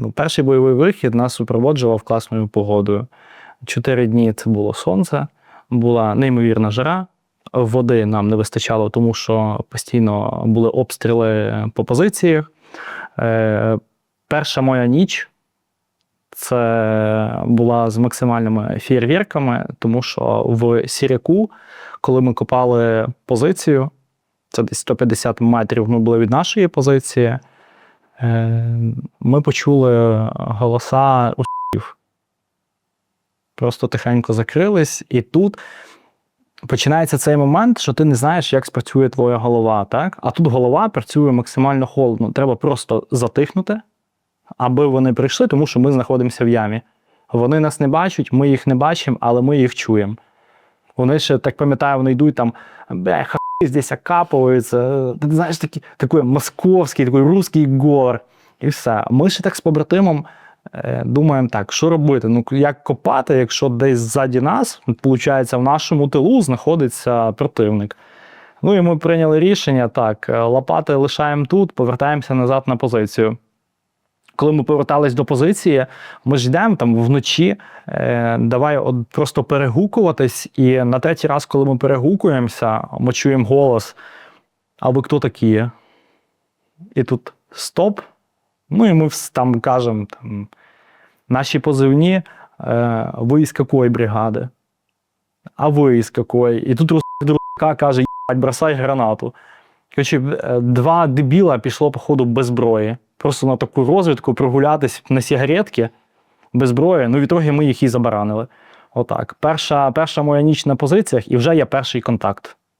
Ну, перший бойовий вихід нас супроводжував класною погодою. Чотири дні це було сонце, була неймовірна жара. Води нам не вистачало, тому що постійно були обстріли по позиціях. Е, перша моя ніч це була з максимальними фєєрверками, тому що в Сіряку, коли ми копали позицію, це десь 150 метрів ми були від нашої позиції. Е, Ми почули голоса русів. Просто тихенько закрились, і тут починається цей момент, що ти не знаєш, як спрацює твоя голова. Так? А тут голова працює максимально холодно. Треба просто затихнути, аби вони прийшли, тому що ми знаходимося в ямі. Вони нас не бачать, ми їх не бачимо, але ми їх чуємо. Вони ще, так пам'ятаю, вони йдуть там, бля, ха здесь окапуються. Ти знаєш, такий, такий московський, такий русський гор. І все. Ми ще так з побратимом е, думаємо так, що робити? Ну, як копати, якщо десь ззаді нас, виходить, в нашому тилу знаходиться противник. Ну і ми прийняли рішення: так, е, лопати лишаємо тут, повертаємося назад на позицію. Коли ми повертались до позиції, ми ж йдемо там вночі, е, давай от просто перегукуватись. І на третій раз, коли ми перегукуємося, ми чуємо голос: а ви хто такі? І тут стоп. Ну і ми там кажемо, там, наші позивні, е, ви із якої бригади? А ви із якої? І тут рус- друга каже, «Єбать, бросай гранату. Коротше, е, два дебіла пішло, походу, без зброї. Просто на таку розвідку прогулятись на сігаретки без зброї. Ну, відтоді ми їх і забаранили. Отак. Перша, перша моя ніч на позиціях, і вже є перший контакт.